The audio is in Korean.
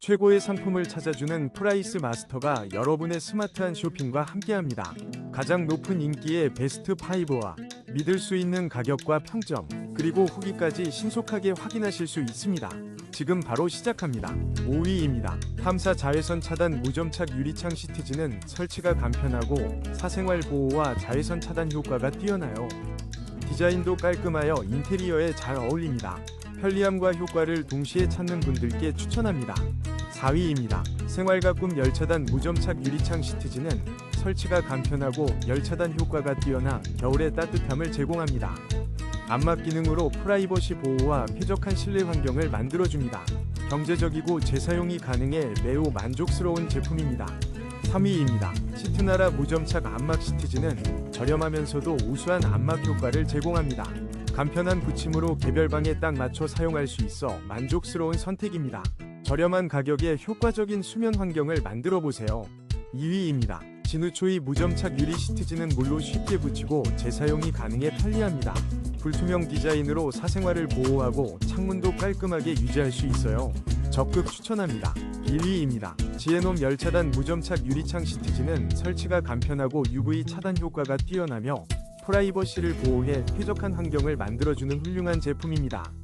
최고의 상품을 찾아주는 프라이스 마스터가 여러분의 스마트한 쇼핑과 함께합니다. 가장 높은 인기의 베스트 5와 믿을 수 있는 가격과 평점, 그리고 후기까지 신속하게 확인하실 수 있습니다. 지금 바로 시작합니다. 5위입니다. 탐사 자외선 차단 무점착 유리창 시트지는 설치가 간편하고 사생활 보호와 자외선 차단 효과가 뛰어나요. 디자인도 깔끔하여 인테리어에 잘 어울립니다. 편리함과 효과를 동시에 찾는 분들께 추천합니다. 4위입니다. 생활가꿈 열차단 무점착 유리창 시트지는 설치가 간편하고 열차단 효과가 뛰어나 겨울의 따뜻함을 제공합니다. 암막 기능으로 프라이버시 보호와 쾌적한 실내 환경을 만들어줍니다. 경제적이고 재사용이 가능해 매우 만족스러운 제품입니다. 3위입니다. 시트나라 무점착 암막 시트지는 저렴하면서도 우수한 암막 효과를 제공합니다. 간편한 붙임으로 개별방에 딱 맞춰 사용할 수 있어 만족스러운 선택입니다. 저렴한 가격에 효과적인 수면 환경을 만들어 보세요. 2위입니다. 진우초이 무점착 유리 시트지는 물로 쉽게 붙이고 재사용이 가능해 편리합니다. 불투명 디자인으로 사생활을 보호하고 창문도 깔끔하게 유지할 수 있어요. 적극 추천합니다. 1위입니다. 지에놈 열차단 무점착 유리창 시트지는 설치가 간편하고 UV 차단 효과가 뛰어나며 프라이버시를 보호해 쾌적한 환경을 만들어주는 훌륭한 제품입니다.